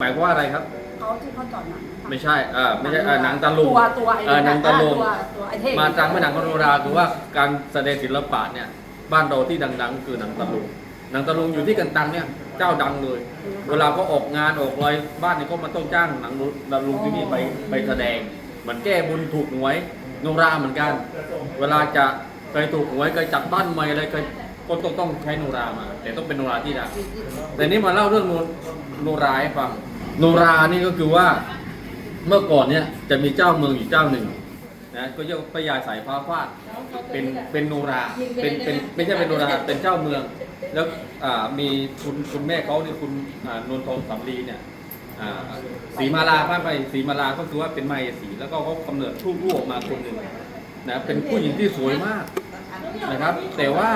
หมายความว่าอะไรครับ เขาที่เขาจอดหนังนะคะไม่ใช่เออไม่ใช่เออหนังตะลุง ตัวตัวไอ้เออหนังตะลุง ตัวตัวไอ้เท่มาจากไม่หนังโนราคือว่าการแสดงศิลปะเนี่ยบ้านเราที่ดังๆ คือหนังตะลุงหนังตะลุงอยู่ที่กันตังเนี่ยเจ้าดังเลย เวลาเขาออกงานออกอะไรบ้านเนี่ยก็มาต้องจ้างหนังตะลุงที่นี่ไปไปแสดงเหมือนแก้บุญถูกหวยโนราเหมือนกัน เวลาจะเคยถูกหวยเคยจัดบ้านใหม่อะไรเคย ก็ต้องต้องใช้โนรามา แต่ต้องเป็นโนราที่ดังแต่นี่มาเล่าเรื่องโนโนราให้ฟังโนรานี่ก็คือว่าเมื่อก่อนเนี่ยจะมีเจ้าเมืองอยู่เจ้าหนึ่งนะก็เรียกพระยาสายฟ้าฟาดเป็นเป็นโนราเป็นเป็นไม่ใช่เป็นโนราเป็นเจ้าเมือง แล้วอ่ามีคุณคุณแม่เขาเนี่ยคุณอ่านวลทองสำลีเนี่ยอ่าสีมาลาพาไปสีมาลาก็คือว่าเป็นมายาสีแล้วก็เขากำเนิดลูกลูกออกมาคนหนึ่งนะเป็นผู้หญิงที่สวยมากนะครับ แต่ว่า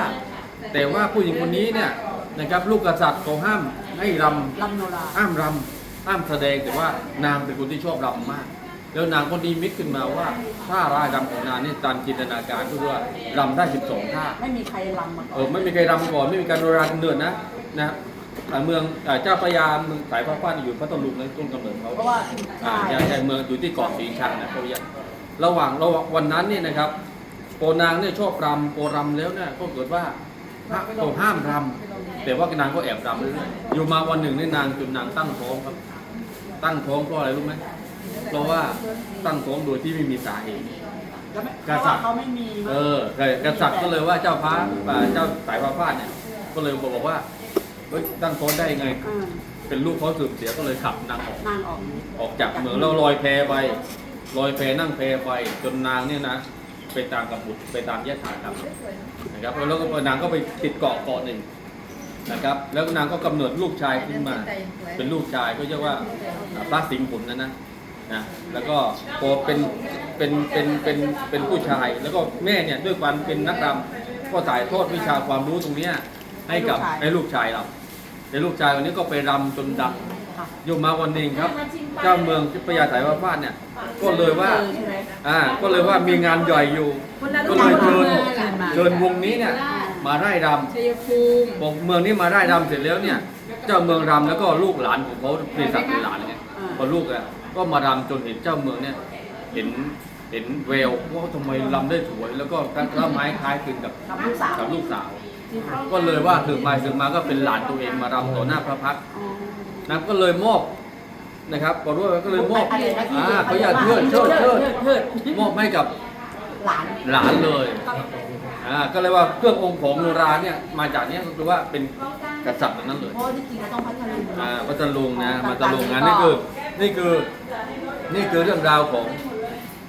แต่ว่าผู้หญิงคนนี้เนี่ยนะครับลูกกษัตริย์เขาห้ามให้รลำโนราำห้ามรำห้ามแสดงแต่ว่านางเป็นคนที่ชอบรำมาก แล้วนางก็ดีมิตขึ้นมาว่าท่ารายรำของนางนี่ตามจินตนาการก็คือว่ารำได้12ท่าไม่มีใครลำมาก่เอออนไม่มีใครรำก่อนไม่มีการโนราเดินนะนะครับอ่าเมืองอ่าเจ้าพระยาเมืองสายฟ้าฟ้าอยู่พัทลุงในต้นกำเนิดเขา เพราะว่าอ่าใช่ใช่ใช่เมืองอยู่ที่เกาะสีชังนะเขาเรียกระหว่างระหว่างวันนั้นเนี่ยนะครับโปนางเนี่ยชอบรำโปรำแล้วเนี่ยก็เกิดว่า พระเขาห้ามรำแต่ว่านางก็แอบรำเรื่อยๆอยู่มาวันหนึ่งเนี่ยนางจนนางตั้งท้องครับ ตั้งท้องเพราะอะไรรู้ไหมเพราะว่าตั้งท้องโดยที่ไม่มีสาเหตุแล้วไม่กษัตริย์เพาะว่าเขาไม่มีเออแต่กษัตริย์ก็เลยว่าเจ้าฟ้าอ่าเจ้าสายฟ้าฟาดเนี่ยก็เลยบอกว่าเฮ้ยตั้งท้องได้ยังไงอ่าเป็นลูกเขาสืบเสียก็เลยขับนางออกนางออกออกจากเมืองแล้วลอยแพไปลอยแพนั่งแพไปจนนางเนี่ยนะ ไปตามกับบุตรไปตามยะถาครับนะครับแล้วก็นางก็ไปติดเกาะเกาะหนึ่งนะครับ แล้วนางก็กำเนิดลูกชายขึ้นมา เป็นลูกชายก็เรียกว่าอ่าพระสิงห์ขุนนะนะนะแล้วก็พอเป็นเป็นเป็นเป็นเป็นผู้ชาย แล้วก็แม่เนี่ยด้วยความเป็นนักรำก็ถ่ายทอดวิชาความรู้ตรงเนี้ยให้กับให้ลูกชายเราในลูกชายคนนี้ก็ไปรำจนดัง ค่ะ อยู่มาวันหนึ่งครับ เจ้าเมืองที่พญาสายว่าฟาดเนี่ย ก็เลยว่าเจอใช่ไหมอ่า ก็เลยว่ามีงานใหญ่อยู่ ก็เลยเชิญเชิญวงนี้เนี่ย มาไร่รชัยภูมิำบอกเมืองนี้มาไร่รำเสร็จแล้วเนี่ย เจ้าเมืองรำแล้วก็ลูกหลานของเขาเป็นศักดิ์เป็นหลานเนี่ยพอลูกอะก็มารำจนเห็นเจ้าเมืองเนี่ย เห็นเห็นแววว่าทำไมรำได้สวย แล้วก็ร่ำไม้คล้ายคลึงกับกับลูกสาวกับลูกสาวที่ค่ะก็เลยว่าถึงมาถึงมาก็เป็นหลานตัวเองมารำต่อหน้าพระพัก ตร์อ๋อนะก็เลยมอบนะครับบอกด้วยก็เลยมอบอะไรนะที่อ่าเขาอยากเชิดเชิดเชิดเชิดมอบให้กับหลานหลานเลยอ่าก็เลยว่าเครื่ององค์ของโนราเนี่ยมาจากเนี้ยก็คือว่าเป็นกษัตริย์ทั้งนั้นเลยเพราะที่จริงเขาต้องพัฒนาอ่าพัทลุงนะมาตะลุงนะนี่คือนี่คือนี่คือเรื่องราวของ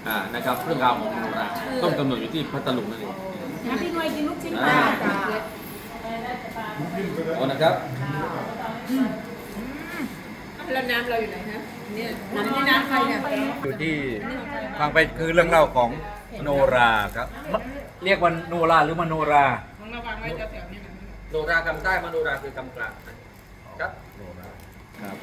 อ่านะครับเรื่องราวของโนราต้นกำเนิดอยู่ที่พัทลุงนั่นเองนะพี่หน่วยกินลูกชิ้นปอ่าลาจ้ะเอานะครับ แล้วน้ำเราอยู่ไหนฮะเนี่ยน้ำนี่น้ำใครเนี่ยอยู่ที่ฟังไปคือเรื่องเล่าของโนราครับมะเรียกว่าโนราหรือมโนราของเราวางไว้แถวๆนี้นะโนรากำใต้มาโนราคือกำกลางนะครับโนราครับ